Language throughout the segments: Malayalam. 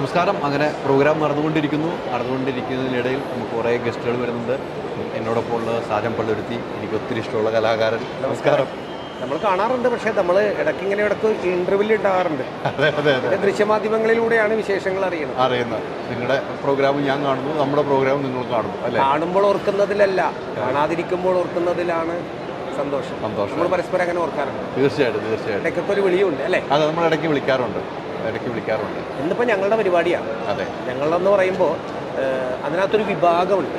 നമസ്കാരം. അങ്ങനെ പ്രോഗ്രാം നടന്നുകൊണ്ടിരിക്കുന്നു. നടന്നുകൊണ്ടിരിക്കുന്നതിനിടയിൽ നമുക്ക് കുറേ ഗസ്റ്റുകൾ വരുന്നുണ്ട്. എന്നോടൊപ്പം ഉള്ള സാരം പള്ളുരുത്തി എനിക്ക് ഒത്തിരി ഇഷ്ടമുള്ള കലാകാരൻ. നമസ്കാരം. നമ്മൾ കാണാറുണ്ട് പക്ഷേ നമ്മൾ ഇടയ്ക്ക് ഇങ്ങനെ ഇടയ്ക്ക് ഇന്റർവ്യൂ ഉണ്ടാകാറുണ്ട് ദൃശ്യമാധ്യമങ്ങളിലൂടെയാണ് വിശേഷങ്ങൾ അറിയുന്നത്. അറിയുന്നത്. നിങ്ങളുടെ പ്രോഗ്രാം ഞാൻ കാണുന്നു. നമ്മുടെ പ്രോഗ്രാം നിങ്ങൾ കാണുന്നു. അല്ലേ? കാണുമ്പോൾ ഓർക്കുന്നതിലല്ല. കാണാതിരിക്കുമ്പോൾ ഓർക്കുന്നതിലാണ് സന്തോഷം. സന്തോഷം. നമ്മൾ പരസ്പരം അങ്ങനെ ഓർക്കാറുണ്ട്. തീർച്ചയായിട്ടും തീർച്ചയായിട്ടും. ഇടയ്ക്കൊക്കെ ഒരു വിളിയുണ്ട് അല്ലേ? അത് നമ്മൾ ഇടയ്ക്ക് വിളിക്കാറുണ്ട്. ഇടയ്ക്ക് വിളിക്കാറുണ്ട്. ഇന്നിപ്പോൾ ഞങ്ങളുടെ പരിപാടിയാണ് അതെ. ഞങ്ങളെന്ന് പറയുമ്പോൾ അതിനകത്തൊരു വിഭാഗമുണ്ട്.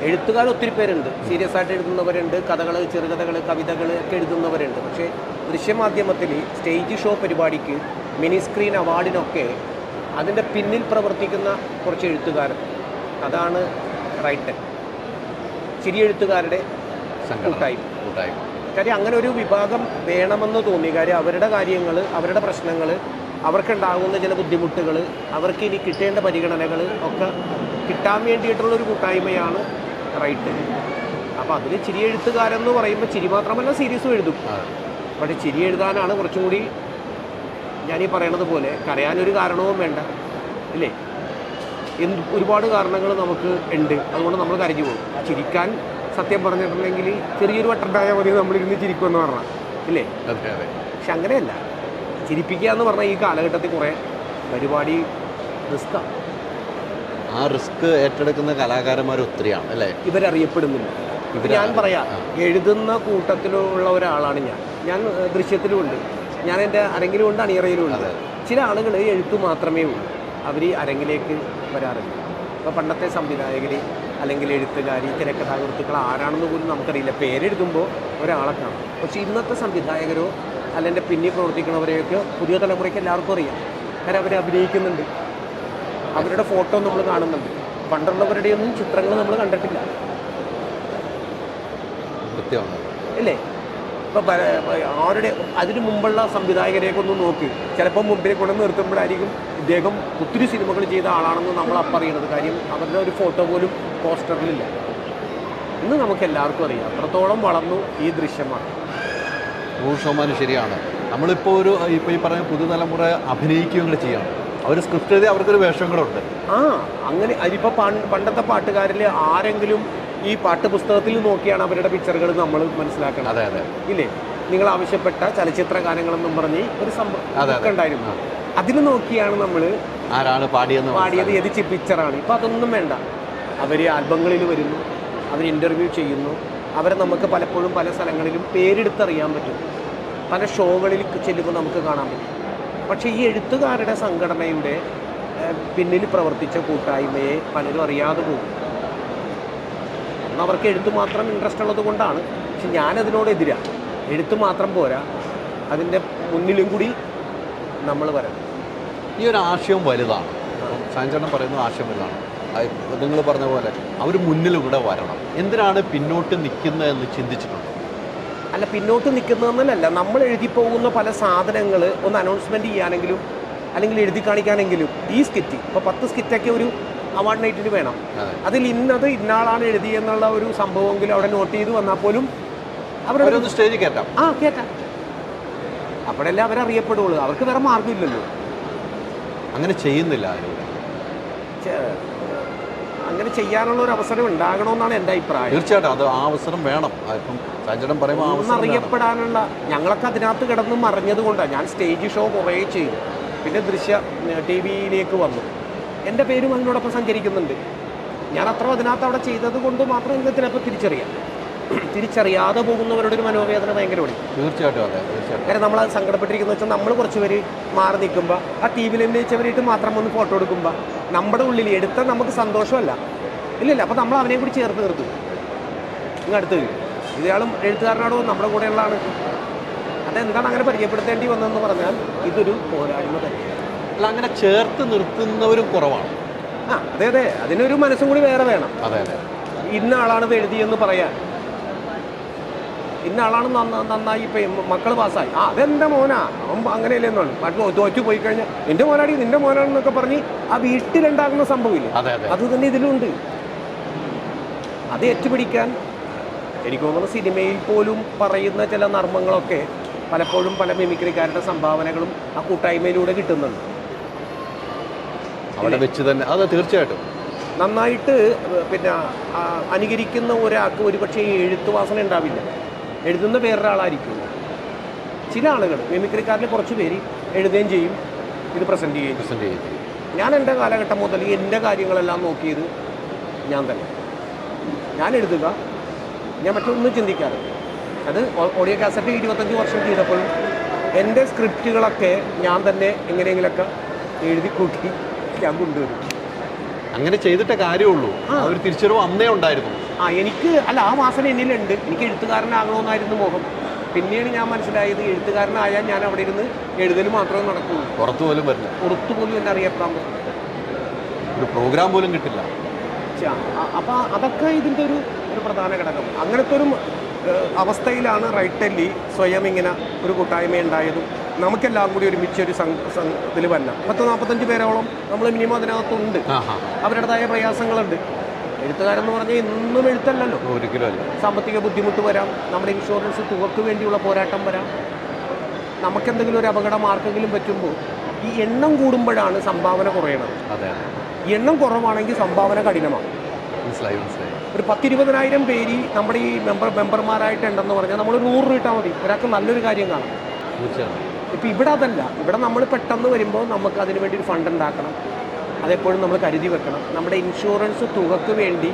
എഴുത്തുകാർ ഒത്തിരി പേരുണ്ട്. സീരിയസ് ആയിട്ട് എഴുതുന്നവരുണ്ട് കഥകൾ ചെറുകഥകൾ കവിതകൾ ഒക്കെ എഴുതുന്നവരുണ്ട്. പക്ഷേ ദൃശ്യമാധ്യമത്തിൽ സ്റ്റേജ് ഷോ പരിപാടിക്ക് മിനി സ്ക്രീൻ അവാർഡിനൊക്കെ അതിന്റെ പിന്നിൽ പ്രവർത്തിക്കുന്ന കുറച്ച് എഴുത്തുകാർ. അതാണ് റൈറ്റർ. ചിരി എഴുത്തുകാരുടെ സംഘടന. കൂട്ടായ്മ. കൂട്ടായ്മ. കാര്യം അങ്ങനെ ഒരു വിഭാഗം വേണമെന്ന് തോന്നി. കാര്യം അവരുടെ കാര്യങ്ങൾ അവരുടെ പ്രശ്നങ്ങൾ അവർക്കുണ്ടാകുന്ന ചില ബുദ്ധിമുട്ടുകൾ അവർക്ക് ഇനി കിട്ടേണ്ട പരിഗണനകൾ ഒക്കെ കിട്ടാൻ വേണ്ടിയിട്ടുള്ളൊരു കൂട്ടായ്മയാണ് റൈറ്റ്. അപ്പോൾ അതിൽ ചിരി എഴുത്തുകാരെന്ന് പറയുമ്പോൾ ചിരി മാത്രമല്ല സീരീസും എഴുതും. പക്ഷേ ചിരി എഴുതാനാണ് കുറച്ചും കൂടി ഞാനീ പറയണത് പോലെ കരയാനൊരു കാരണവും വേണ്ട ഇല്ലേ? എന്ത് ഒരുപാട് കാരണങ്ങൾ നമുക്ക് ഉണ്ട്. അതുകൊണ്ട് നമ്മൾ കരഞ്ഞു പോകും. ചിരിക്കാൻ സത്യം പറഞ്ഞിട്ടുണ്ടെങ്കിൽ ചെറിയൊരു വട്ടണ്ടായാൽ മതി നമ്മളിരുന്ന് ചിരിക്കുമെന്ന് പറഞ്ഞാൽ ഇല്ലേ? പക്ഷെ അങ്ങനെയല്ല. ചിരിപ്പിക്കുക എന്ന് പറഞ്ഞാൽ ഈ കാലഘട്ടത്തിൽ കുറേ പരിപാടി റിസ്ക്കാണ് ആ. റിസ്ക് ഏറ്റെടുക്കുന്ന കലാകാരന്മാർ ഒത്തിരിയാണ് അല്ലേ? ഇവരറിയപ്പെടുന്നില്ല ഇപ്പം ഞാൻ പറയാം എഴുതുന്ന കൂട്ടത്തിലുള്ള ഒരാളാണ് ഞാൻ. ഞാൻ ദൃശ്യത്തിലുമുണ്ട്. ഞാൻ എന്റെ അരങ്ങിലും ഉണ്ട് അണിയറയിലും ഉണ്ട് ചില ആളുകൾ എഴുത്തു മാത്രമേ ഉള്ളൂ. അവർ ഈ അരങ്ങിലേക്ക് വരാറില്ല. അപ്പോൾ പണ്ടത്തെ സംവിധായകർ അല്ലെങ്കിൽ എഴുത്തുകാരി തിരക്കഥാകൃത്തുക്കൾ ആരാണെന്ന് പോലും നമുക്കറിയില്ല. പേരെഴുതുമ്പോൾ ഒരാളെ കാണും. പക്ഷേ ഇന്നത്തെ സംവിധായകരോ അല്ലെങ്കിൽ പിന്നിൽ പ്രവർത്തിക്കുന്നവരെയൊക്കെ പുതിയ തലമുറയ്ക്ക് എല്ലാവർക്കും അറിയാം. കാരണം അവർ അഭിനയിക്കുന്നുണ്ട്. അവരുടെ ഫോട്ടോ നമ്മൾ കാണുന്നുണ്ട്. പണ്ടുള്ളവരുടെയൊന്നും ചിത്രങ്ങൾ നമ്മൾ കണ്ടിട്ടില്ല. അല്ലേ ഇല്ലേ? ഇപ്പൊ ആരുടെ അതിനു മുമ്പുള്ള സംവിധായകരെയൊക്കെ ഒന്ന് നോക്കി. ചിലപ്പോൾ മുമ്പിൽ കൊണ്ട് നിർത്തുമ്പോഴായിരിക്കും ഇദ്ദേഹം ഒത്തിരി സിനിമകൾ ചെയ്ത ആളാണെന്ന് നമ്മൾ അപ്പറിയണത് കാര്യം അവരുടെ ഒരു ഫോട്ടോ പോലും പോസ്റ്ററിലില്ല. ഇന്ന് നമുക്ക് എല്ലാവർക്കും അറിയാം. അത്രത്തോളം വളർന്നു ഈ ദൃശ്യമാണ്. നൂറ് ശതമാനം ശരിയാണ്. നമ്മളിപ്പോൾ ഒരു ഇപ്പോൾ ഈ പറഞ്ഞ പുതുതലമുറ അഭിനയിക്കുകയും കൂടെ ചെയ്യണം. അവർ സ്ക്രിപ്റ്റ് എഴുതി അവർക്കൊരു വേഷം കൂടെ ഉണ്ട്. ആ അങ്ങനെ അതിപ്പോൾ പണ്ടത്തെ പാട്ടുകാരിൽ ആരെങ്കിലും ഈ പാട്ട് പുസ്തകത്തിൽ നോക്കിയാണ് അവരുടെ പിക്ചറുകൾ നമ്മൾ മനസ്സിലാക്കണം അതെ അതെ. ഇല്ലേ? നിങ്ങൾ ആവശ്യപ്പെട്ട ചലച്ചിത്ര ഗാനങ്ങളെന്നും പറഞ്ഞ് ഒരു സംഭവം ഉണ്ടായിരുന്നു. അതിൽ നോക്കിയാണ് നമ്മൾ ആരാണ് പാടിയെന്ന് പാടിയത് ഏത് ചി- പിക്ചറാണ് ഇപ്പം അതൊന്നും വേണ്ട. അവർ ആൽബങ്ങളിൽ വരുന്നു. അവർ ഇന്റർവ്യൂ ചെയ്യുന്നു. അവരെ നമുക്ക് പലപ്പോഴും പല സ്ഥലങ്ങളിലും പേരെടുത്തറിയാൻ പറ്റും. പല ഷോകളിൽ ചെല്ലുമ്പോൾ നമുക്ക് കാണാൻ പറ്റും. പക്ഷേ ഈ എഴുത്തുകാരുടെ സംഘടനയുടെ പിന്നിൽ പ്രവർത്തിച്ച കൂട്ടായ്മയെ പലരും അറിയാതെ പോകും. അവർക്ക് എഴുത്ത് മാത്രം ഇൻട്രസ്റ്റ് ഉള്ളത് കൊണ്ടാണ്. പക്ഷെ ഞാനതിനോട് എതിരാണ് എഴുത്ത് മാത്രം പോരാ. അതിന്റെ മുന്നിലും കൂടി നമ്മൾ വരണം. ഈ ഒരു ആശയം വലുതാണ്. സാഞ്ചേട്ടൻ പറയുന്ന ആശയം വലുതാണ്. നിങ്ങൾ പറഞ്ഞ പോലെ അവർ മുന്നിലൂടെ വരണം. എന്തിനാണ് പിന്നോട്ട് നിൽക്കുന്നതെന്ന് ചിന്തിച്ചിട്ടുണ്ട്? അല്ല പിന്നോട്ട് നിൽക്കുന്നതെന്നല്ല നമ്മൾ എഴുതി പോകുന്ന പല സാധനങ്ങൾ ഒന്ന് അനൗൺസ്മെന്റ് ചെയ്യാനെങ്കിലും അല്ലെങ്കിൽ എഴുതി കാണിക്കാനെങ്കിലും ഈ സ്കിറ്റ് ഇപ്പോൾ പത്ത് സ്കിറ്റൊക്കെ ഒരു അവാർഡ് നൈറ്റിന് വേണം. അതിൽ ഇന്നത് ഇന്നാളാണ് എഴുതിയെന്നുള്ള ഒരു സംഭവമെങ്കിലും അവിടെ നോട്ട് ചെയ്ത് വന്നാൽ പോലും അവരൊരു അവരൊന്ന് സ്റ്റേജിൽ കയറ്റാം ആ കേട്ടാ അപ്പോഴല്ലേ അവരറിയപ്പെടുള്ളൂ. അവർക്ക് വേറെ മാർഗമില്ലല്ലോ. അങ്ങനെ ചെയ്യുന്നില്ല ആരും. അങ്ങനെ ചെയ്യാനുള്ള ഒരു അവസരം ഉണ്ടാകണമെന്നാണ് എന്റെ അഭിപ്രായം. തീർച്ചയായിട്ടും അത് ആ അവസരം വേണം. ഇപ്പം പറയുമ്പോൾ ഒന്നറിയപ്പെടാനുള്ള ഞങ്ങളൊക്കെ അതിനകത്ത് കിടന്ന് മറിഞ്ഞത് കൊണ്ടാണ്. ഞാൻ സ്റ്റേജ് ഷോ കുറേ ചെയ്തു. പിന്നെ ദൃശ്യ ടി വിയിലേക്ക് വന്നു. എന്റെ പേരും അതിനോടൊപ്പം സഞ്ചരിക്കുന്നുണ്ട്. ഞാൻ അത്ര അതിനകത്ത് അവിടെ ചെയ്തത് കൊണ്ട് മാത്രം എനിക്ക് തിരിച്ചറിയാം. തിരിച്ചറിയാതെ പോകുന്നവരുടെ ഒരു മനോവേദന ഭയങ്കരമാണ്. തീർച്ചയായിട്ടും അതെ തീർച്ചയായിട്ടും. കാര്യം നമ്മൾ അത് സങ്കടപ്പെട്ടിരിക്കുന്ന വെച്ചാൽ നമ്മൾ കുറച്ച് പേര് മാറി നിൽക്കുമ്പോൾ ആ ടി വിയിൽ അഭിനയിച്ചവരായിട്ട് മാത്രം ഒന്ന് ഫോട്ടോ എടുക്കുമ്പോൾ നമ്മുടെ ഉള്ളിൽ എടുത്ത നമുക്ക് സന്തോഷമല്ല. ഇല്ലില്ല അപ്പോൾ നമ്മൾ അവനെ കൂടി ചേർത്ത് നിർത്തും. ഇങ്ങ് അടുത്ത്. ഇയാളും എഴുത്തുകാരനാണോ? നമ്മുടെ കൂടെയുള്ളതാണ്. അതെന്താണ് അങ്ങനെ പരിചയപ്പെടുത്തേണ്ടി വന്നതെന്ന് പറഞ്ഞാൽ ഇതൊരു പോരായ്മ തന്നെയാണ്. അല്ല അങ്ങനെ ചേർത്ത് നിർത്തുന്നവരും കുറവാണ്. ആ അതെ അതെ. അതിനൊരു മനസ്സും കൂടി വേറെ വേണം. അതെ അതെ. ഇന്ന ആളാണ് എഴുതിയെന്ന് പറയാൻ. ഇന്ന ആളാണ് നന്നായി ഇപ്പം മക്കൾ പാസ്സായി. ആ അതെന്റെ മോനാ. അവൻ അങ്ങനെയല്ലേ എന്നാണ് മറ്റു തോറ്റു പോയി കഴിഞ്ഞാൽ എന്റെ മോനാടി നിന്റെ മോനാണെന്നൊക്കെ പറഞ്ഞ് ആ വീട്ടിലുണ്ടാകുന്ന സംഭവമില്ല? അതെ തന്നെ ഇതിലുണ്ട്. അത് ഏറ്റുപിടിക്കാൻ എനിക്ക് തോന്നുന്നു സിനിമയിൽ പോലും പറയുന്ന ചില നർമ്മങ്ങളൊക്കെ പലപ്പോഴും പല മിമിക്രിക്കാരുടെ സംഭാവനകളും ആ കൂട്ടായ്മയിലൂടെ കിട്ടുന്നുണ്ട്. അവിടെ വെച്ച് തന്നെ. അതെ തീർച്ചയായിട്ടും. നന്നായിട്ട് പിന്നെ അനുകരിക്കുന്ന ഒരാൾക്ക് ഒരുപക്ഷെ എഴുത്തുവാസന വാസന ഉണ്ടാവില്ല. എഴുതുന്ന വേറൊരാളായിരിക്കും. ചില ആളുകൾ മിമിക്രിക്കാരിൽ കുറച്ച് പേര് എഴുതുകയും ചെയ്യും ഇത് പ്രസന്റ് ചെയ്യുകയും ചെയ്യും. പ്രസന്റ് ചെയ്യും. ഞാൻ എന്റെ കാലഘട്ടം മുതൽ എന്റെ കാര്യങ്ങളെല്ലാം നോക്കിയത് ഞാൻ തന്നെ. ഞാൻ എഴുതുക ഞാൻ മറ്റൊന്നും ചിന്തിക്കാറ് അത് ഓഡിയോ കാസറ്റ് ഇരുപത്തഞ്ച് വർഷം ചെയ്തപ്പോഴും എന്റെ സ്ക്രിപ്റ്റുകളൊക്കെ ഞാൻ തന്നെ എങ്ങനെയെങ്കിലൊക്കെ എഴുതി കൂട്ടി ഞാൻ കൊണ്ടുവരും. അങ്ങനെ ചെയ്തിട്ട കാര്യമുള്ളൂ. അവർ ആ ഒരു തിരിച്ചറിവ് അന്നേ ഉണ്ടായിരുന്നു. ആ എനിക്ക് അല്ല ആ വാസന എന്നിലുണ്ട്. എനിക്ക് എഴുത്തുകാരനാകണമെന്നായിരുന്നു മോഹം. പിന്നെയാണ് ഞാൻ മനസ്സിലായത് എഴുത്തുകാരനായാൽ ഞാൻ അവിടെ ഇരുന്ന് എഴുതൽ മാത്രമേ നടക്കുള്ളൂ. പുറത്തു പോലും വരില്ല. പുറത്തു പോലും എന്നെ അറിയപ്പെടാൻ പറ്റില്ല. ഒരു പ്രോഗ്രാം പോലും കിട്ടില്ല. അപ്പോൾ അതൊക്കെ ഇതിന്റെ ഒരു ഒരു പ്രധാന ഘടകം. അങ്ങനത്തെ ഒരു അവസ്ഥയിലാണ് റൈറ്റല്ലി സ്വയം ഇങ്ങനെ ഒരു കൂട്ടായ്മ ഉണ്ടായതും നമുക്കെല്ലാം കൂടി ഒരുമിച്ച് ഒരു ഇതിൽ വരണം പത്ത് നാൽപ്പത്തഞ്ച് പേരോളം നമ്മൾ മിനിമം അതിനകത്തുണ്ട്. അവരുടേതായ പ്രയാസങ്ങളുണ്ട്. എഴുത്തുകാരെന്ന് പറഞ്ഞാൽ എന്നും എഴുത്തല്ലല്ലോ. ഒരിക്കലും അല്ല. സാമ്പത്തിക ബുദ്ധിമുട്ട് വരാം നമ്മുടെ ഇൻഷുറൻസ് തുകക്ക് വേണ്ടിയുള്ള പോരാട്ടം വരാം. നമുക്കെന്തെങ്കിലും ഒരു അപകടം ആർക്കെങ്കിലും പറ്റുമ്പോൾ ഈ എണ്ണം കൂടുമ്പോഴാണ് സംഭാവന കുറയണത്. അതെ എണ്ണം കുറവാണെങ്കിൽ സംഭാവന കഠിനമാണ്. മനസ്സിലായി മനസ്സിലായി. ഒരു പത്തിരുപതിനായിരം പേര് നമ്മുടെ ഈ മെമ്പർ മെമ്പർമാരായിട്ടുണ്ടെന്ന് പറഞ്ഞാൽ നമ്മൾ നൂറ് രൂപ ഇട്ടാൽ മതി. ഒരാൾക്ക് നല്ലൊരു കാര്യം കാണാം. തീർച്ചയായും. ഇപ്പം ഇവിടെ അതല്ല. ഇവിടെ നമ്മൾ പെട്ടെന്ന് വരുമ്പോൾ നമുക്ക് അതിനു വേണ്ടി ഒരു ഫണ്ട് ഉണ്ടാക്കണം. അതെപ്പോഴും നമ്മൾ കരുതി വെക്കണം. നമ്മുടെ ഇൻഷുറൻസ് തുകക്ക് വേണ്ടി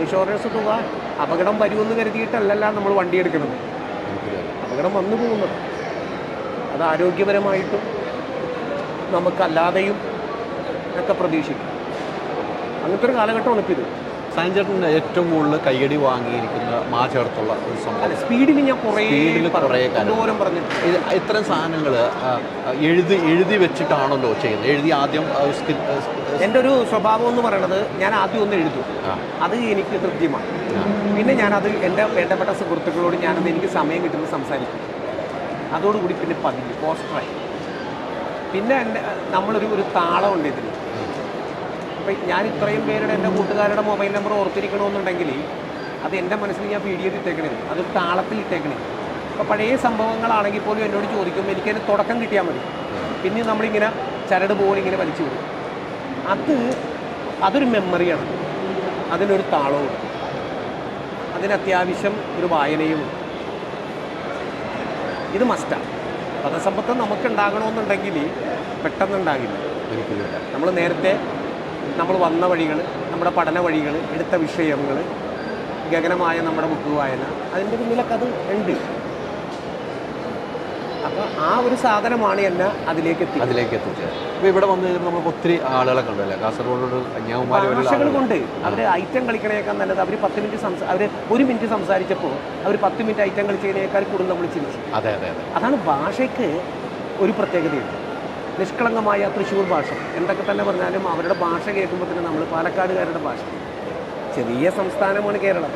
ഇൻഷുറൻസ് തുക അപകടം വരുമെന്ന് കരുതിയിട്ടല്ലല്ല നമ്മൾ വണ്ടി എടുക്കുന്നത്. അപകടം വന്നു പോകുന്നത്. അത് ആരോഗ്യപരമായിട്ടും നമുക്കല്ലാതെയും ഒക്കെ പ്രതീക്ഷിക്കും. അങ്ങനത്തെ ഒരു കാലഘട്ടമാണ് ഇപ്പോൾ ഇത്. ചേട്ടൻ ഏറ്റവും കൂടുതൽ കയ്യടി വാങ്ങിയിരിക്കുന്ന മാ ചേർത്തുള്ള ഒരു സംഭവം. സ്പീഡിൽ ഞാൻ കുറേ കുറേ കുറേ പറഞ്ഞു. ഇത്രയും ഇത്തരം സാധനങ്ങൾ എഴുതി എഴുതി വെച്ചിട്ടാണല്ലോ ചെയ്യുന്നത്. എഴുതി ആദ്യം എന്റെ ഒരു സ്വഭാവം എന്ന് പറയുന്നത് ഞാൻ ആദ്യം ഒന്ന് എഴുതും. അത് എനിക്ക് തൃപ്തിയുമാണ്. പിന്നെ ഞാനത് എന്റെ വേണ്ടപ്പെട്ട സുഹൃത്തുക്കളോട് ഞാനത് എനിക്ക് സമയം കിട്ടുമ്പോൾ സംസാരിക്കും. അതോടുകൂടി പിന്നെ പതിഞ്ഞു. പോസ്റ്ററായി പിന്നെ എന്റെ നമ്മളൊരു ഒരു താളമുണ്ട് ഇതിന്. അപ്പം ഞാൻ ഇത്രയും പേരുടെ എന്റെ കൂട്ടുകാരുടെ മൊബൈൽ നമ്പർ ഓർത്തിരിക്കണമെന്നുണ്ടെങ്കിൽ അത് എന്റെ മനസ്സിൽ ഞാൻ പി ഡി എഫ് ഇട്ടേക്കണേ. അത് താളത്തിൽ ഇട്ടേക്കണേ. അപ്പോൾ പഴയ സംഭവങ്ങളാണെങ്കിൽ പോലും എന്നോട് ചോദിക്കുമ്പോൾ എനിക്കതിന് തുടക്കം കിട്ടിയാൽ മതി. പിന്നെ നമ്മളിങ്ങനെ ചരട് പോലെ ഇങ്ങനെ വലിച്ചു വിടും. അത് അതൊരു മെമ്മറിയാണ്. അതിനൊരു താളവും. അതിന് അത്യാവശ്യം ഒരു വായനയും. ഇത് മസ്റ്റാണ് പദസമ്പത്ത് നമുക്ക് ഉണ്ടാകണമെന്നുണ്ടെങ്കിൽ പെട്ടെന്നുണ്ടാകില്ല നമ്മൾ നേരത്തെ നമ്മൾ വന്ന വഴികൾ നമ്മുടെ പഠന വഴികൾ എടുത്ത വിഷയങ്ങൾ ഗഗനമായ നമ്മുടെ ബുക്ക് വായന അതിന്റെ പിന്നിലൊക്കെ അത് ഉണ്ട്. അപ്പോൾ ആ ഒരു സാധനമാണ് എന്നെ അതിലേക്ക് എത്തി അതിലേക്ക് എത്തിച്ചത്. ഇപ്പോൾ ഇവിടെ വന്നു കഴിഞ്ഞാൽ നമുക്ക് ഒത്തിരി ആളുകളെ കണ്ടല്ലേ കാസർഗോഡ് കന്യാകുമാരി. അവർ ഐറ്റം കളിക്കണേക്കാൾ നല്ലത്. അവർ പത്ത് മിനിറ്റ് സംസാ അവർ ഒരു മിനിറ്റ് സംസാരിച്ചപ്പോൾ അവർ പത്ത് മിനിറ്റ് ഐറ്റം കളിച്ചതിനേക്കാൾ കൂടുതൽ നമ്മൾ ചിന്തിച്ചു. അതെ അതെ. അതാണ് ഭാഷയ്ക്ക് ഒരു പ്രത്യേകതയുണ്ട്. നിഷ്കളങ്കമായ തൃശ്ശൂർ ഭാഷ. എന്തൊക്കെ തന്നെ പറഞ്ഞാലും അവരുടെ ഭാഷ കേൾക്കുമ്പോൾ തന്നെ നമ്മൾ പാലക്കാടുകാരുടെ ഭാഷ. ചെറിയ സംസ്ഥാനമാണ് കേരളം.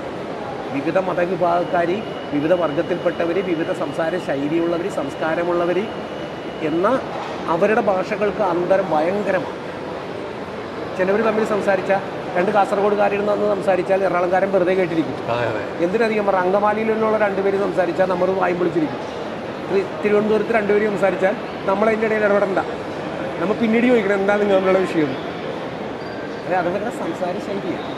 വിവിധ മതവിഭാഗക്കാർ വിവിധ വർഗത്തിൽപ്പെട്ടവർ വിവിധ സംസാര ശൈലിയുള്ളവർ സംസ്കാരമുള്ളവർ എന്ന അവരുടെ ഭാഷകൾക്ക് അന്തരം ഭയങ്കരമാണ്. ചിലവർ തമ്മിൽ സംസാരിച്ച രണ്ട് കാസർഗോഡുകാരിൽ നിന്ന് സംസാരിച്ചാൽ എറണാകുളംകാരൻ വെറുതെ കേട്ടിരിക്കും. എന്തിനധികം പറ അങ്കമാലിയിലുള്ള രണ്ടുപേര് സംസാരിച്ചാൽ നമ്മൾ വായും വിളിച്ചിരിക്കും തി- തിരുവനന്തപുരത്ത് രണ്ടുപേര് സംസാരിച്ചാൽ നമ്മളതിന്റെ ഇടയിൽ ഇടപെടണ്ട. നമ്മൾ പിന്നീട് ചോദിക്കണം എന്താ നിങ്ങൾ നിങ്ങളുടെ വിഷയം? അതെ അതവരുടെ സംസാര ശൈലിയാണ്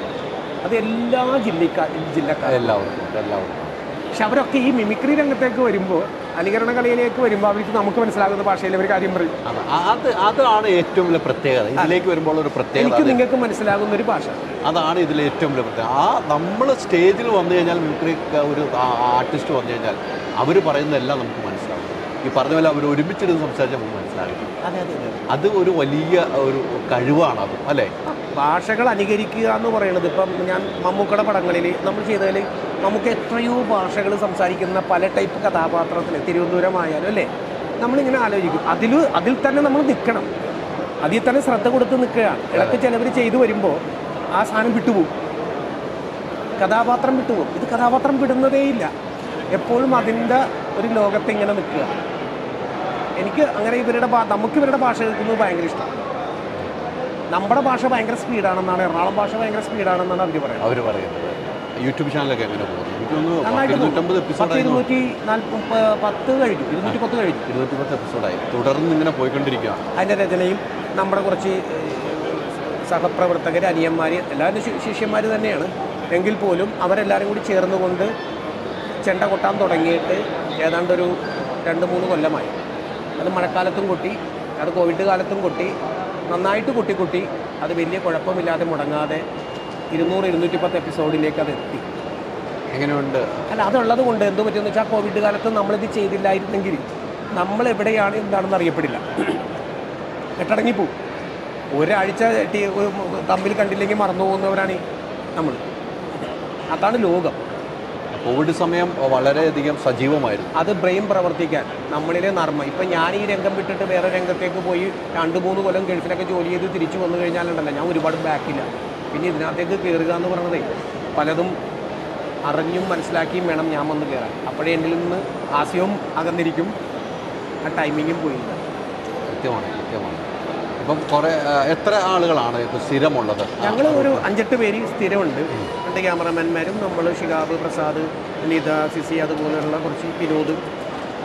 അത് എല്ലാ ജില്ലക്കാർ ജില്ലക്കാരും എല്ലാവർക്കും എല്ലാവർക്കും പക്ഷെ അവരൊക്കെ ഈ മിമിക്രി രംഗത്തേക്ക് വരുമ്പോൾ അനുകരണ കലയിലേക്ക് വരുമ്പോൾ അവർക്ക് നമുക്ക് മനസ്സിലാകുന്ന ഭാഷയിൽ അവർ കാര്യം പറയും. അത് അത് അതാണ് ഏറ്റവും വലിയ പ്രത്യേകത. ഇതിലേക്ക് വരുമ്പോൾ ഒരു പ്രത്യേകത എനിക്ക് നിങ്ങൾക്ക് മനസ്സിലാകുന്ന ഒരു ഭാഷ. അതാണ് ഇതിലെ ഏറ്റവും വലിയ പ്രത്യേകത. ആ നമ്മൾ സ്റ്റേജിൽ വന്നു കഴിഞ്ഞാൽ മിമിക്രി ഒരു ആർട്ടിസ്റ്റ് വന്നു കഴിഞ്ഞാൽ അവർ പറയുന്നതെല്ലാം നമുക്ക് മനസ്സിലാവും. ഈ പറഞ്ഞ പോലെ അവർ ഒരുമിച്ചിരുന്ന് സംസാരിച്ചാൽ നമുക്ക് മനസ്സിലാകും അതെ ഒരു വലിയ ഒരു കഴിവാണ് അത് അല്ലേ? ഭാഷകൾ അനുകരിക്കുക എന്ന് പറയുന്നത് ഇപ്പം ഞാൻ മമ്മൂക്കയുടെ പടങ്ങളിൽ നമ്മൾ ചെയ്തതിൽ നമുക്ക് എത്രയോ ഭാഷകൾ സംസാരിക്കുന്ന പല ടൈപ്പ് കഥാപാത്രത്തിൽ തിരുവനന്തപുരം ആയാലും അല്ലേ? നമ്മളിങ്ങനെ ആലോചിക്കും. അതിൽ അതിൽ തന്നെ നമ്മൾ നിൽക്കണം അതിൽ തന്നെ ശ്രദ്ധ കൊടുത്ത് നിൽക്കുകയാണ് ഇടയ്ക്ക് ചിലവർ ചെയ്തു വരുമ്പോൾ ആ സാധനം വിട്ടുപോകും. കഥാപാത്രം വിട്ടുപോകും. ഇത് കഥാപാത്രം വിടുന്നതേയില്ല. എപ്പോഴും അതിന്റെ ഒരു ലോകത്ത് ഇങ്ങനെ നിൽക്കുക. എനിക്ക് അങ്ങനെ ഇവരുടെ ഭാ- നമുക്ക് ഇവരുടെ ഭാഷ കേൾക്കുന്നത് ഭയങ്കര ഇഷ്ടമാണ് നമ്മുടെ ഭാഷ ഭയങ്കര സ്പീഡാണെന്നാണ് എറണാകുളം ഭാഷ ഭയങ്കര സ്പീഡാണെന്നാണ് അവർ പറയുന്നത്. അവർ പറയുന്നത്. യൂട്യൂബ് ചാനലൊക്കെ എങ്ങനെ ഇരുന്നൂറ്റി പത്ത് കഴിഞ്ഞു ഇരുന്നൂറ്റി പത്ത് കഴിഞ്ഞു. ഇരുന്നൂറ്റി പത്ത് എപ്പിസോഡായി തുടർന്ന് ഇങ്ങനെ പോയിക്കൊണ്ടിരിക്കുകയാണ് അതിന്റെ രചനയും നമ്മുടെ കുറച്ച് സഹപ്രവർത്തകർ അനിയന്മാർ എല്ലാവരും ശിഷ്യന്മാർ തന്നെയാണ്. എങ്കിൽ പോലും അവരെല്ലാവരും കൂടി ചേർന്നുകൊണ്ട് ചെണ്ട കൊട്ടാൻ തുടങ്ങിയിട്ട് ഏതാണ്ടൊരു രണ്ട് മൂന്ന് കൊല്ലമായി. അത് മഴക്കാലത്തും കൊട്ടി അത് കോവിഡ് കാലത്തും കൊട്ടി നന്നായിട്ട് കൊട്ടി കൊട്ടി അത് വലിയ കുഴപ്പമില്ലാതെ മുടങ്ങാതെ ഇരുന്നൂറ് ഇരുന്നൂറ്റി പത്ത് എപ്പിസോഡിലേക്ക് അത് എത്തി. എങ്ങനെയുണ്ട്? അല്ല അതുള്ളത് കൊണ്ട് എന്ത് പറ്റുമെന്ന് വെച്ചാൽ കോവിഡ് കാലത്ത് നമ്മളിത് ചെയ്തില്ലായിരുന്നെങ്കിൽ നമ്മൾ എവിടെയാണ് എന്താണെന്ന് അറിയപ്പെടില്ല. കെട്ടടങ്ങിപ്പോവും ഒരാഴ്ച തമ്മിൽ കണ്ടില്ലെങ്കിൽ മറന്നു പോകുന്നവരാണ് നമ്മൾ അതാണ് ലോകം. കോവിഡ് സമയം വളരെയധികം സജീവമായിരുന്നു. അത് ബ്രെയിൻ പ്രവർത്തിക്കാൻ നമ്മളിലെ നർമ്മ. ഇപ്പം ഞാൻ ഈ രംഗം വിട്ടിട്ട് വേറെ രംഗത്തേക്ക് പോയി രണ്ട് മൂന്ന് കൊല്ലം ഗൾഫിലൊക്കെ ജോലി ചെയ്ത് തിരിച്ചു വന്നു കഴിഞ്ഞാലുണ്ടല്ലോ ഞാൻ ഒരുപാട് ബാക്കില്ല പിന്നെ ഇതിനകത്തേക്ക് കയറുക എന്ന് പറയുന്നത് പലതും അറിഞ്ഞും മനസ്സിലാക്കിയും വേണം ഞാൻ വന്ന് കയറാൻ അപ്പോഴേ എന്റെ നിന്ന് ആശയവും അകന്നിരിക്കും ആ ടൈമിങ്ങും പോയില്ല. കൃത്യമാണ് കൃത്യമാണ്. ഇപ്പം കുറേ എത്ര ആളുകളാണ് ഇപ്പോൾ സ്ഥിരമുള്ളത്? ഞങ്ങൾ ഒരു അഞ്ചെട്ട് പേര് സ്ഥിരമുണ്ട്. രണ്ട് ക്യാമറമാൻമാരും നമ്മൾ ഷിഹാബ് പ്രസാദ് നിത സിസി അതുപോലെയുള്ള കുറച്ച് വിനോദ്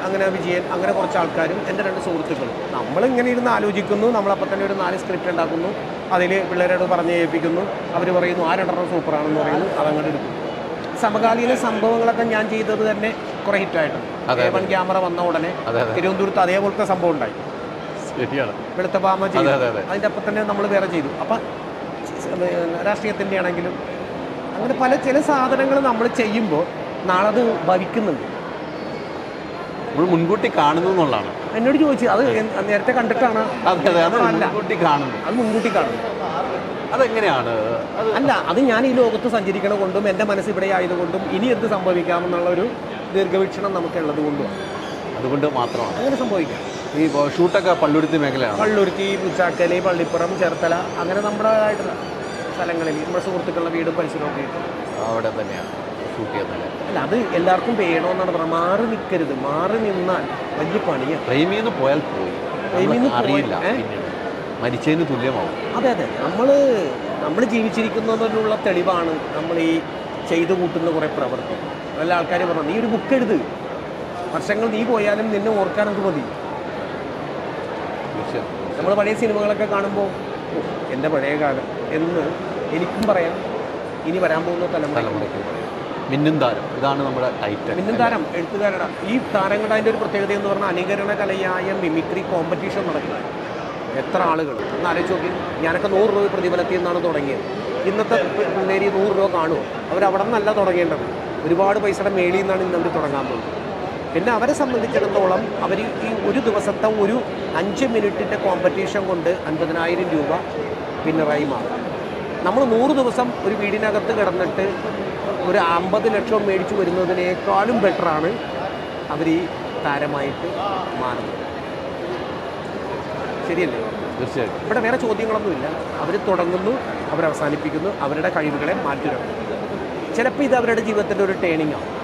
അങ്ങനെ വിജയൻ അങ്ങനെ കുറച്ച് ആൾക്കാരും എന്റെ രണ്ട് സുഹൃത്തുക്കളും. നമ്മളിങ്ങനെ ഇരുന്ന് ആലോചിക്കുന്നു. നമ്മളപ്പോൾ തന്നെ ഒരു നാല് സ്ക്രിപ്റ്റ് ഉണ്ടാക്കുന്നു. അതിൽ പിള്ളേരോട് പറഞ്ഞ് ഏൽപ്പിക്കുന്നു. അവർ പറയുന്നു ആ രണ്ടെണ്ണം സൂപ്പറാണെന്ന് പറയുന്നു. അതങ്ങോട്ട് എടുക്കും. സമകാലീന സംഭവങ്ങളൊക്കെ ഞാൻ ചെയ്തത് തന്നെ കുറേ ഹിറ്റായിട്ടുണ്ട് അതേപോലെ ക്യാമറ വന്ന ഉടനെ. തിരുവനന്തപുരത്ത് അതേപോലത്തെ സംഭവം ഉണ്ടായി. ശരിയാണ്. ചെയ്തു. അതെ, അതെ. അതിന്റെ അപ്പം തന്നെ നമ്മൾ വേറെ ചെയ്തു. അപ്പം രാഷ്ട്രീയത്തിന്റെ ആണെങ്കിലും അങ്ങനെ പല ചില സാധനങ്ങൾ നമ്മൾ ചെയ്യുമ്പോൾ നാളെ അത് ഭവിക്കുന്നുണ്ട്. നമ്മൾ മുൻകൂട്ടി കാണുന്നു എന്നുള്ളതാണ്. എന്നോട് ചോദിച്ചു അത് നേരത്തെ കണ്ടിട്ടാണ്. മുൻകൂട്ടി കാണുന്നു. അത് മുൻകൂട്ടി കാണുന്നു. അതെങ്ങനെയാണ്? അത് അല്ല അത് ഞാൻ ഈ ലോകത്ത് സഞ്ചരിക്കണ കൊണ്ടും എന്റെ മനസ്സ് ഇവിടെ ആയതുകൊണ്ടും ഇനി എന്ത് സംഭവിക്കാമെന്നുള്ള ഒരു ദീർഘവീക്ഷണം നമുക്കുള്ളത് കൊണ്ടും അതുകൊണ്ട് മാത്രമാണ്. അങ്ങനെ സംഭവിക്കാം. ഈ ഷൂട്ടൊക്കെ പള്ളുരുത്തി മേഖലയാണ്. പള്ളുരുത്തി പുച്ചാക്കൽ പള്ളിപ്പുറം ചേർത്തല അങ്ങനെ നമ്മുടേതായിട്ടുള്ള സ്ഥലങ്ങളിൽ നമ്മുടെ സുഹൃത്തുക്കളുടെ വീടും പരിസരവും ഒക്കെ ഉണ്ട്. അവിടെ തന്നെയാണ് ഷൂട്ട് ചെയ്യുന്നത് അല്ല അത് എല്ലാവർക്കും വേണമെന്നാണ് പറഞ്ഞത്. മാറി നിൽക്കരുത് മാറി നിന്നാൽ വലിയ പണിയാണ് പ്രേമിന്ന് പോയാൽ പോയി. പ്രേമിന്ന് അറിയില്ല? മരിച്ചതിന് തുല്യമാവും. അതെ അതെ നമ്മൾ നമ്മൾ ജീവിച്ചിരിക്കുന്നതിനുള്ള തെളിവാണ് നമ്മൾ ഈ ചെയ്തു കൂട്ടുന്ന കുറേ പ്രവൃത്തി നല്ല ആൾക്കാർ പറഞ്ഞു നീ ഒരു ബുക്ക് എഴുത്. വർഷങ്ങൾ നീ പോയാലും നിന്നെ ഓർക്കാൻ അത് മതി. നമ്മൾ പഴയ സിനിമകളൊക്കെ കാണുമ്പോൾ "ഓ, എന്റെ പഴയ കാലം എന്ന് എനിക്കും പറയാം. ഇനി വരാൻ പോകുന്ന തലമുറ തലമുറയ്ക്ക്. മിന്നും താരം ഇതാണ് നമ്മുടെ ടൈറ്റൽ മിന്നും താരം എഴുത്തുകാരുടെ ഈ താരങ്ങളുടെ അതിന്റെ ഒരു പ്രത്യേകത എന്ന് പറഞ്ഞാൽ അനുകരണ കലയായ മിമിക്രി കോമ്പറ്റീഷൻ നടക്കുന്നത്. എത്ര ആളുകൾ ഒന്ന് ആലോചിച്ച് നോക്കി ഞാനൊക്കെ നൂറ് രൂപ പ്രതിഫലത്തിൽ നിന്നാണ് തുടങ്ങിയത്. ഇന്നത്തെ പിള്ളേരി നൂറ് രൂപ കാണുമോ അവരവിടെ നിന്നല്ല തുടങ്ങേണ്ടത്. ഒരുപാട് പൈസയുടെ മേളിൽ നിന്നാണ് ഇന്ന് അവർ തുടങ്ങാൻ പോകുന്നത്. പിന്നെ അവരെ സംബന്ധിച്ചിടത്തോളം അവർ ഈ ഒരു ദിവസത്തെ ഒരു അഞ്ച് മിനിറ്റിന്റെ കോമ്പറ്റീഷൻ കൊണ്ട് അൻപതിനായിരം രൂപ വിന്നറായി മാറും. നമ്മൾ നൂറ് ദിവസം ഒരു വീടിനകത്ത് കിടന്നിട്ട് ഒരു അമ്പത് ലക്ഷം മേടിച്ചു വരുന്നതിനേക്കാളും ബെറ്ററാണ് അവർ ഈ താരമായിട്ട് മാറുന്നത്. ശരിയല്ലേ? തീർച്ചയായിട്ടും. ഇവിടെ വേറെ ചോദ്യങ്ങളൊന്നുമില്ല അവർ തുടങ്ങുന്നു അവർ അവസാനിപ്പിക്കുന്നു അവരുടെ കഴിവുകളെ മാറ്റുന്നു ചിലപ്പോൾ ഇത് അവരുടെ ജീവിതത്തിന്റെ ഒരു ടേണിംഗ് ആവും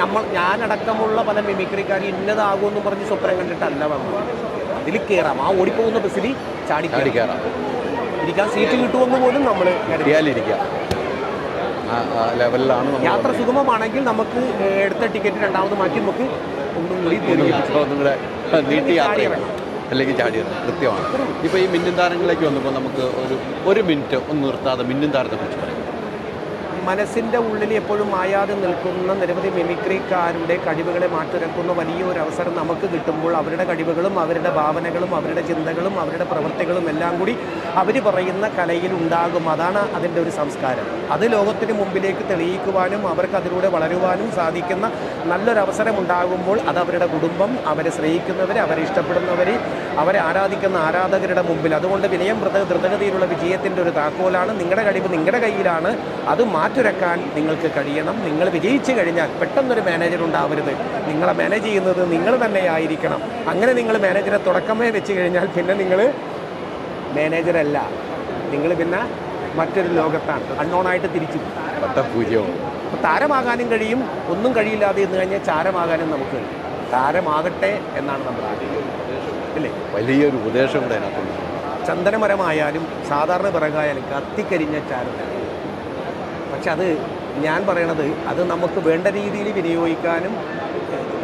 നമ്മൾ ഞാനടക്കമുള്ള പല മിമിക്രിക്കാർ ഇന്നതാകുമെന്ന് പറഞ്ഞ് സ്വപ്നം കണ്ടിട്ടല്ല വന്നത്. അതിൽ കയറാം ആ ഓടിപ്പോകുന്ന ബസ്സിൽ ചാടി കയറാം. ഇരിക്കാൻ സീറ്റ് കിട്ടുമെന്ന് പോലും നമ്മൾ ലെവലിലാണ് യാത്ര സുഗമമാണെങ്കിൽ നമുക്ക് എടുത്ത ടിക്കറ്റ് രണ്ടാമത് മാറ്റി നമുക്ക് ഒന്നും കൂടി നീട്ടി യാത്ര അല്ലെങ്കിൽ ചാടി ഇറങ്ങാം. കൃത്യമാണ്. ഇപ്പോൾ ഈ മിന്നും താരങ്ങളിലേക്ക് വന്നപ്പോൾ നമുക്ക് ഒരു ഒരു മിനിറ്റ് ഒന്ന് നിർത്താതെ മിന്നും താരത്തെ കുറിച്ച് പറയാം. മനസ്സിന്റെ ഉള്ളിൽ എപ്പോഴും മായാതെ നിൽക്കുന്ന നിരവധി മിമിക്രിക്കാരുടെ കഴിവുകളെ മാറ്റുരക്കുന്ന വലിയൊരു അവസരം നമുക്ക് കിട്ടുമ്പോൾ അവരുടെ കഴിവുകളും അവരുടെ ഭാവനകളും അവരുടെ ചിന്തകളും അവരുടെ പ്രവൃത്തികളും എല്ലാം കൂടി അവർ പറയുന്ന കലയിൽ ഉണ്ടാകും. അതാണ് അതിന്റെ ഒരു സംസ്കാരം. അത് ലോകത്തിന് മുമ്പിലേക്ക് തെളിയിക്കുവാനും അവർക്ക് അതിലൂടെ വളരുവാനും സാധിക്കുന്ന നല്ലൊരു ഉണ്ടാകുമ്പോൾ അത് അവരുടെ കുടുംബം അവരെ സ്നേഹിക്കുന്നവർ അവരെ ഇഷ്ടപ്പെടുന്നവർ അവരെ ആരാധിക്കുന്ന ആരാധകരുടെ മുമ്പിൽ. അതുകൊണ്ട് വിനയം ദ്രുത ദ്രുതഗതിയിലുള്ള വിജയത്തിന്റെ ഒരു താക്കോലാണ്. നിങ്ങളുടെ കഴിവ് നിങ്ങളുടെ കയ്യിലാണ്. അത് മാറ്റുരക്കാൻ നിങ്ങൾക്ക് കഴിയണം. നിങ്ങൾ വിജയിച്ചു കഴിഞ്ഞാൽ പെട്ടെന്നൊരു മാനേജർ ഉണ്ടാവരുത്. നിങ്ങളെ മാനേജ് ചെയ്യുന്നത് നിങ്ങൾ തന്നെ ആയിരിക്കണം. അങ്ങനെ നിങ്ങൾ മാനേജറെ തുടക്കമേ വെച്ച് കഴിഞ്ഞാൽ പിന്നെ നിങ്ങൾ മാനേജറല്ല നിങ്ങൾ പിന്നെ മറ്റൊരു ലോകത്താണ്. അൺനോണായിട്ട് തിരിച്ചു പൂജ്യവും അപ്പോൾ താരമാകാനും കഴിയും. ഒന്നും കഴിയില്ലാതെ എന്ന് കഴിഞ്ഞാൽ ചാരമാകാനും നമുക്ക് താരമാകട്ടെ എന്നാണ് നമ്മുടെ ആഗ്രഹം. അല്ലേ? വലിയൊരു ഉപദേശം കൂടെ അതിനകത്തുണ്ട്. ചന്ദനമരമായാലും സാധാരണ പിറകായാലും കത്തിക്കരിഞ്ഞ ചാരം പക്ഷെ അത് ഞാൻ പറയണത് അത് നമുക്ക് വേണ്ട രീതിയിൽ വിനിയോഗിക്കാനും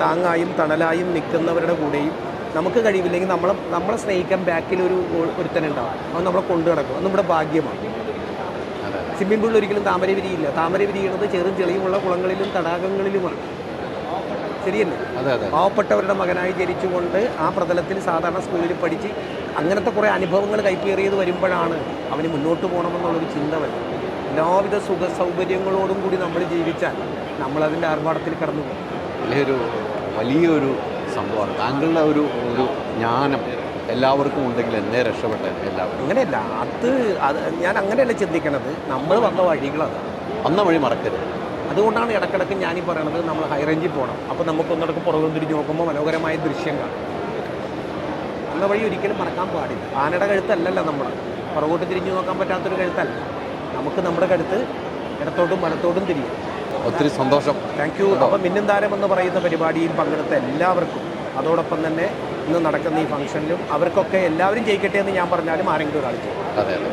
താങ്ങായും തണലായും നിൽക്കുന്നവരുടെ കൂടെയും നമുക്ക് കഴിയില്ലെങ്കിൽ നമ്മൾ നമ്മളെ സ്നേഹിക്കാൻ ബാക്കിൽ ഒരു ഒരുത്തനുണ്ടാവും അവൻ നമ്മളെ കൊണ്ടു നടക്കും. അത് നമ്മുടെ ഭാഗ്യമാണ്. അതെ സ്വിമ്മിംഗ് പൂളിൽ ഒരിക്കലും താമര വിരിയില്ല. താമര വിരിയുന്നത് ചെറും ചെളിയുമുള്ള കുളങ്ങളിലും തടാകങ്ങളിലുമാണ്. ശരിയല്ലേ? അതെ അതെ. പാവപ്പെട്ടവരുടെ മകനായി ജനിച്ചുകൊണ്ട് ആ പ്രതലത്തിൽ സാധാരണ സ്കൂളിൽ പഠിച്ച് അങ്ങനത്തെ കുറേ അനുഭവങ്ങൾ കൈപ്പേറിയത് വരുമ്പോഴാണ് അവന് മുന്നോട്ട് പോകണമെന്നുള്ളൊരു ചിന്ത വരും എല്ലാവിധ സുഖ സൗകര്യങ്ങളോടും കൂടി നമ്മൾ ജീവിച്ചാൽ നമ്മളതിന്റെ ആർഭാടത്തിൽ കടന്നു പോകും. വലിയൊരു വലിയൊരു സംഭവമാണ്. താങ്കളുടെ ഒരു ഒരു ജ്ഞാനം എല്ലാവർക്കും ഉണ്ടെങ്കിൽ എന്നേ രക്ഷപ്പെട്ടെ എല്ലാവരും. അങ്ങനെയല്ല അത് അത് ഞാൻ അങ്ങനെയല്ല ചിന്തിക്കണത്. നമ്മൾ വന്ന വഴികളത്. വന്ന വഴി മറക്കരുത്. അതുകൊണ്ടാണ് ഇടക്കിടക്ക് ഞാനീ പറയണത് നമ്മൾ ഹൈ റേഞ്ചിൽ പോകണം അപ്പോൾ നമുക്ക് നമുക്കൊന്നിടക്ക് പുറകും തിരിഞ്ഞ് നോക്കുമ്പോൾ മനോഹരമായ ദൃശ്യം കാണും. അന്ന വഴി ഒരിക്കലും മറക്കാൻ പാടില്ല. ആനയുടെ കഴുത്തല്ലല്ലോ നമ്മൾ പുറകോട്ട് തിരിഞ്ഞു നോക്കാൻ പറ്റാത്തൊരു കഴുത്തല്ല. നമുക്ക് നമ്മുടെ അടുത്ത് ഇടത്തോട്ടും വലത്തോട്ടും തിരിയും. ഒത്തിരി സന്തോഷം. താങ്ക് യു അപ്പം മിന്നും താരം എന്ന് പറയുന്ന പരിപാടിയിൽ പങ്കെടുത്ത എല്ലാവർക്കും അതോടൊപ്പം തന്നെ ഇന്ന് നടക്കുന്ന ഈ ഫംഗ്ഷനിലും അവർക്കൊക്കെ എല്ലാവരും ജയിക്കട്ടെ എന്ന് ഞാൻ പറഞ്ഞാലും ആരെങ്കിലും ഒരാൾ അതെ അതെ.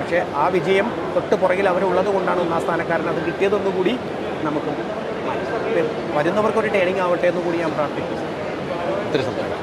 പക്ഷേ ആ വിജയം തൊട്ട് പുറകിൽ അവരുള്ളത് കൊണ്ടാണ് ഒന്നാം സ്ഥാനക്കാരൻ അത് കിട്ടിയതൊന്നുകൂടി നമുക്ക് വരുന്നവർക്കൊരു ട്രെയിനിങ് ആവട്ടെ എന്ന് കൂടി ഞാൻ പ്രാർത്ഥിക്കുന്നു. ഒത്തിരി സന്തോഷം.